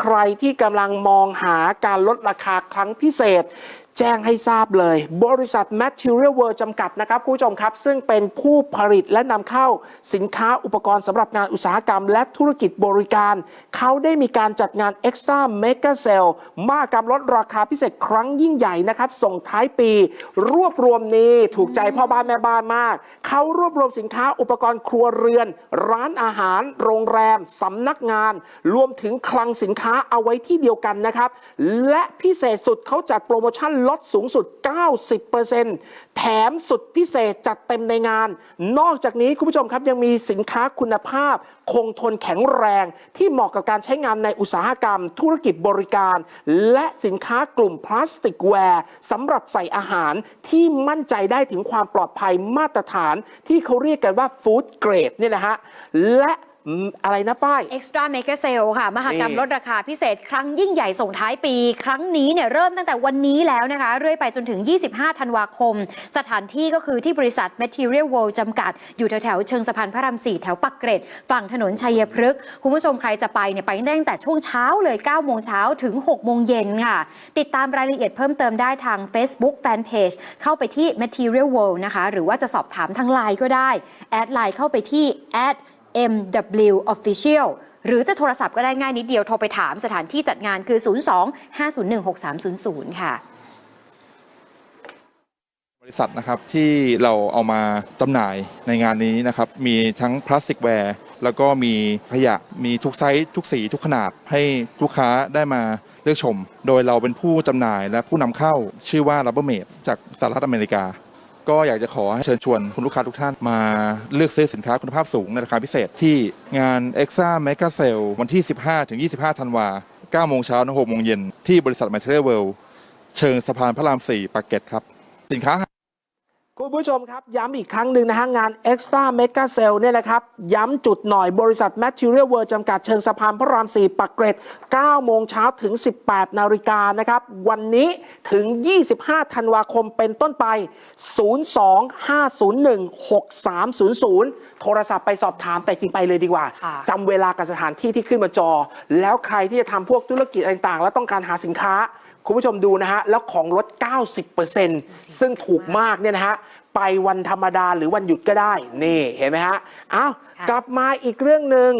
ใครที่กำลังมองหาการลดราคาครั้งพิเศษ แจ้งให้ทราบเลย บริษัท Material World จำกัดนะครับคุณผู้ชมครับ ซึ่งเป็นผู้ผลิตและนำเข้าสินค้าอุปกรณ์สำหรับงานอุตสาหกรรม และธุรกิจบริการ เขาได้มีการจัดงาน Extra Mega Sale มากรรมลดราคาพิเศษครั้งยิ่งใหญ่นะครับ ส่งท้ายปี รวบรวมนี้ถูกใจพ่อบ้านแม่บ้านมาก เขารวบรวมสินค้าอุปกรณ์ครัวเรือน ร้านอาหาร โรงแรมสำนักงาน รวมถึงคลังสินค้าเอาไว้ที่เดียวกันนะครับและพิเศษสุดเขาจัดโปรโมชั่นลดสูงสุด 90%แถมสุดพิเศษจัดเต็มในงาน นอกจากนี้คุณผู้ชมครับยังมีสินค้าคุณภาพ คงทนแข็งแรง ที่เหมาะกับการใช้งานในอุตสาหกรรม ธุรกิจบริการ และสินค้ากลุ่มพลาสติกแวร์สำหรับใส่อาหารที่มั่นใจได้ถึงความปลอดภัยมาตรฐาน ที่เขาเรียกกันว่าฟู้ดเกรดเนี่ยนะฮะและ อืมอะไรนะป้าย Extra Mega Sale ค่ะ มหกรรมนี่ ลดราคาพิเศษครั้งยิ่งใหญ่ส่งท้ายปี ครั้งนี้เนี่ยเริ่มตั้งแต่วันนี้แล้วนะคะ เรื่อยไปจนถึง 25 ธันวาคม สถานที่ก็คือที่บริษัท Material World จำกัด อยู่แถวๆ เชิงสะพานพระราม4แถวปักเกร็ด ฝั่งถนนชัยพฤกษ์คุณผู้ชมใครจะไปเนี่ยไปได้ตั้งแต่ช่วงเช้าเลย 9 โมงเช้าถึง 6 โมงเย็นค่ะ ติดตามรายละเอียดเพิ่มเติมได้ทาง Facebook Fanpage เข้าไปที่ Material World นะคะ หรือว่าจะสอบถามทางไลน์ก็ได้ แอดไลน์เข้าไปที่ MW Official หรือจะโทรศัพท์ก็ได้ง่ายนิดเดียวโทรไปถามสถานที่จัดงานคือ 02 501 6300 ค่ะ บริษัทนะครับที่เราเอามาจำหน่ายในงานนี้นะครับ มีทั้งพลาสติกแวร์ แล้วก็มีขยะมีทุกไซส์ทุกสีทุกขนาดให้ลูกค้าได้มาเลือกชม โดยเราเป็นผู้จำหน่ายและผู้นำเข้าชื่อว่า Rubbermaid จากสหรัฐอเมริกา ก็อยากจะขอให้เชิญชวนคุณลูกค้าทุกท่านมาเลือกซื้อสินค้าคุณภาพสูงในราคาพิเศษที่งาน Exa Mega Sale วันที่ 15ถึง25 ธันวา9โมงเช้าถึง6โมงเย็นที่บริษัท Material World เชิงสะพานพระราม 4ปากเกร็ดครับ สินค้า คุณผู้ชมครับ ย้ำอีกครั้งหนึ่งนะฮะ งาน Extra Mega Sale เนี่ยนะครับ ย้ำจุดหน่อยบริษัท Material World จำกัดเชิงสะพานพระราม 4 ปักเกร็ด 9 โมงเช้าถึง 18 นาฬิกานะครับ วันนี้ถึง 25 ธันวาคมเป็นต้นไป 025016300 โทรศัพท์ไปสอบถามแต่จริงไปเลยดีกว่าค่ะจำเวลากับสถานที่ที่ขึ้นมาจอ แล้วใครที่จะทำพวกธุรกิจอะไรต่างๆ แล้วต้องการหาสินค้าคุณผู้ชมดูนะฮะ แล้วของลด 90%ซึ่งถูกมากเนี่ยนะฮะ ไปวันธรรมดาหรือวันหยุดก็ได้ นี่เห็นไหมฮะ เอ้าค่ะกลับมาอีกเรื่องหนึ่ง